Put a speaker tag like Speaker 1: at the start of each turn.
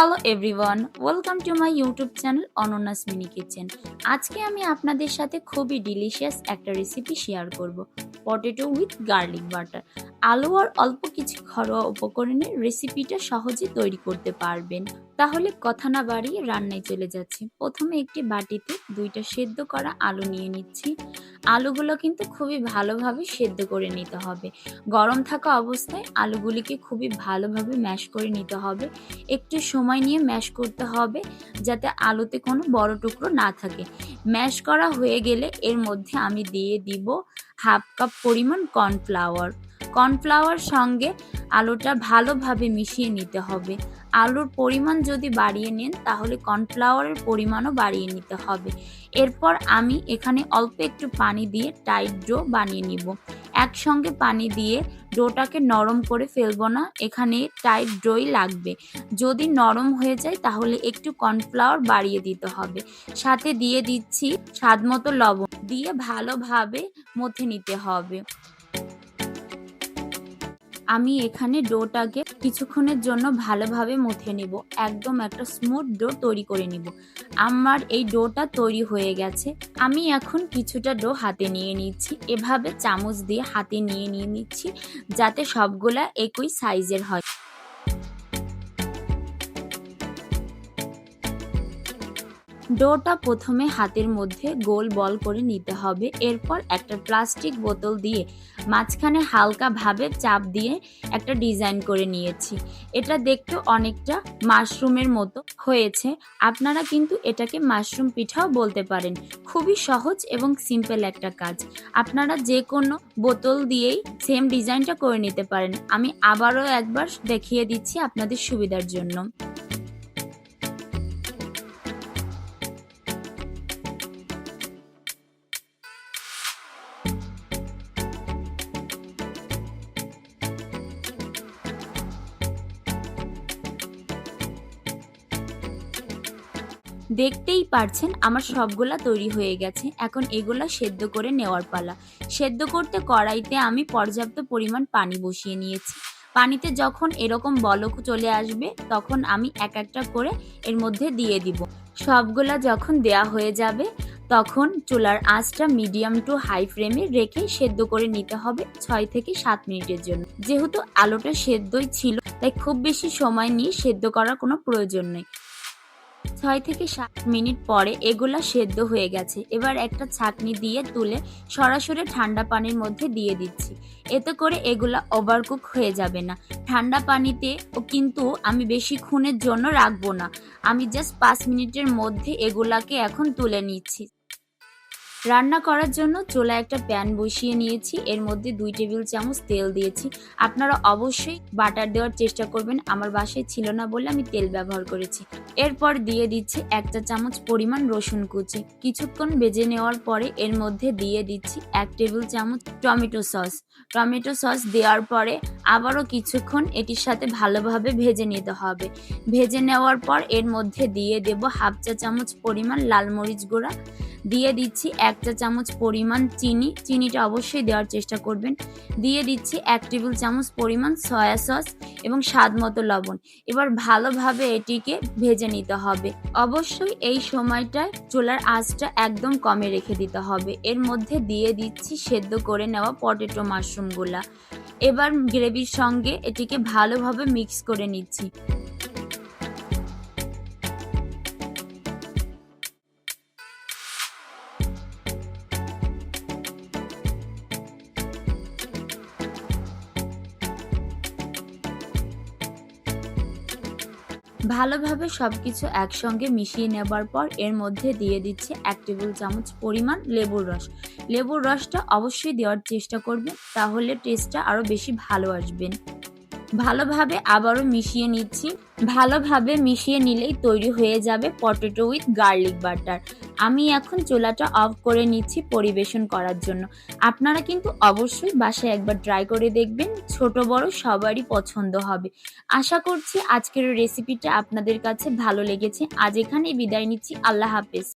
Speaker 1: Hello everyone welcome to my YouTube channel Ananya's mini kitchen আজকে আমি আপনাদের সাথে খুবই ডিলিশিয়াস একটা রেসিপি শেয়ার করব পটেটো উইথ গার্লিক বাটার আলু আর অল্প কিছু ঘরোয়া উপকরণে রেসিপিটা সহজে তৈরি করতে পারবেন। তাহলে কথা না বাড়িয়ে রান্নায় চলে যাচ্ছি। প্রথমে একটি বাটিতে দুইটা সেদ্ধ করা আলু নিয়ে নিচ্ছি। আলুগুলো কিন্তু খুবই ভালোভাবে সেদ্ধ করে নিতে হবে। গরম থাকা অবস্থায় আলুগুলিকে খুবই ভালোভাবে ম্যাশ করে নিতে হবে। একটু সময় নিয়ে ম্যাশ করতে হবে যাতে আলুতে কোনো বড় টুকরো না থাকে। ম্যাশ করা হয়ে গেলে এর মধ্যে আমি দিয়ে দিব হাফ কাপ পরিমাণ কর্নফ্লাওয়ার। কর্নফ্লাওয়ার সঙ্গে আলুটা ভালোভাবে মিশিয়ে নিতে হবে। আলুর পরিমাণ যদি বাড়িয়ে নেন, তাহলে কর্নফ্লাওয়ারের পরিমাণও বাড়িয়ে নিতে হবে। এরপর আমি এখানে অল্প একটু পানি দিয়ে টাইট ডো বানিয়ে নিব। একসঙ্গে পানি দিয়ে ডোটাকে নরম করে ফেলব না, এখানে টাইট ডোই লাগবে। যদি নরম হয়ে যায়, তাহলে একটু কর্নফ্লাওয়ার বাড়িয়ে দিতে হবে। সাথে দিয়ে দিচ্ছি স্বাদ মতো লবণ দিয়ে ভালোভাবে মথে নিতে হবে। আমি এখানে ডোটাকে কিছুক্ষণের জন্য ভালোভাবে মুথে নিব। একদম একটা স্মুথ ডো তৈরি করে নিব। আমার এই ডোটা তৈরি হয়ে গেছে। আমি এখন কিছুটা ডো হাতে নিয়ে নিচ্ছি। এভাবে চামচ দিয়ে হাতে নিয়ে নিয়ে নিচ্ছি যাতে সবগুলা একই সাইজের হয়। ডোটা প্রথমে হাতের মধ্যে গোল বল করে নিতে হবে, এরপর একটা প্লাস্টিক বোতল দিয়ে মাঝখানে হালকাভাবে চাপ দিয়ে একটা ডিজাইন করে নিয়েছি। এটা দেখতে অনেকটা মাশরুমের মতো হয়েছে। আপনারা কিন্তু এটাকে মাশরুম পিঠাও বলতে পারেন। খুবই সহজ এবং সিম্পল একটা কাজ। আপনারা যে কোনো বোতল দিয়েই সেম ডিজাইনটা করে নিতে পারেন। আমি আবারও একবার দেখিয়ে দিচ্ছি আপনাদের সুবিধার জন্য। দেখতেই পারছেন আমার সবগুলা তৈরি হয়ে গেছে। এখন এগুলা সেদ্ধ করে নেওয়ার পালা। সেদ্ধ করতে কড়াইতে আমি পর্যাপ্ত পরিমাণ পানি বসিয়ে নিয়েছি। পানিতে যখন এরকম বলক চলে আসবে, তখন আমি এক একটা করে এর মধ্যে দিয়ে দিব। সবগুলা যখন দেয়া হয়ে যাবে, তখন চুলার আঁচটা মিডিয়াম টু হাই ফ্লেমে রেখে সেদ্ধ করে নিতে হবে ছয় থেকে সাত মিনিটের জন্য। যেহেতু আলুটা সেদ্ধই ছিল, তাই খুব বেশি সময় নিয়ে সেদ্ধ করার কোনো প্রয়োজন নেই। ছয় থেকে সাত মিনিট পরে এগুলা সেদ্ধ হয়ে গেছে। এবার একটা ছাকনি দিয়ে তুলে সরাসরি ঠান্ডা পানির মধ্যে দিয়ে দিচ্ছি। এতে করে এগুলা ওভারকুক হয়ে যাবে না। ঠান্ডা পানিতে কিন্তু আমি বেশিক্ষণের জন্য রাখব না। আমি জাস্ট পাঁচ মিনিটের মধ্যে এগুলাকে এখন তুলে নিচ্ছি। রান্না করার জন্য চোলা একটা প্যান বসিয়ে নিয়েছি। এর মধ্যে দুই টেবিল চামচ তেল দিয়েছি। আপনারা অবশ্যই বাটার দেওয়ার চেষ্টা করবেন। আমার বাসায় ছিল না বলে আমি তেল ব্যবহার করেছি। এরপর দিয়ে দিচ্ছি একটা চামচ পরিমাণ রসুন কুচি। কিছুক্ষণ বেজে নেওয়ার পরে এর মধ্যে দিয়ে দিচ্ছি এক টেবিল চামচ টমেটো সস। টমেটো সস দেওয়ার পরে আবারও কিছুক্ষণ এটির সাথে ভালোভাবে ভেজে নিতে হবে। ভেজে নেওয়ার পর এর মধ্যে দিয়ে দেব হাফ চা চামচ পরিমাণ লাল মরিচ গুঁড়া। দিয়ে দিচ্ছি এক চা চামচ পরিমাণ চিনি। চিনিটা অবশ্যই দেওয়ার চেষ্টা করবেন। দিয়ে দিচ্ছি এক টেবিল চামচ পরিমাণ সয়া সস এবং স্বাদ মতো লবণ। এবার ভালোভাবে এটিকে ভেজে নিতে হবে। অবশ্যই এই সময়টায় চুলার আঁচটা একদম কমে রেখে দিতে হবে। এর মধ্যে দিয়ে দিচ্ছি সেদ্ধ করে নেওয়া পটেটো মাশরুমগুলা। এবার গ্রেভির সঙ্গে এটিকে ভালোভাবে মিক্স করে নিচ্ছি। ভালোভাবে সব কিছু একসঙ্গে মিশিয়ে নেবার পর এর মধ্যে দিয়ে দিচ্ছে এক টেবিল চামচ পরিমাণ লেবুর রস। লেবুর রসটা অবশ্যই দেওয়ার চেষ্টা করবেন, তাহলে টেস্টটা আরও বেশি ভালো আসবেন ভালোভাবে আবারও মিশিয়ে নিচ্ছি। ভালোভাবে মিশিয়ে নিলেই তৈরি হয়ে যাবে পটেটো উইথ গার্লিক বাটার। আমি এখন চুলাটা অফ করে নিচ্ছি পরিবেশন করার জন্য। আপনারা কিন্তু অবশ্যই বাসায় একবার ট্রাই করে দেখবেন, ছোট বড় সবারই পছন্দ হবে। আশা করছি আজকের রেসিপিটা আপনাদের কাছে ভালো লেগেছে। আজ এখানেই বিদায় নিচ্ছি। আল্লাহ হাফেজ।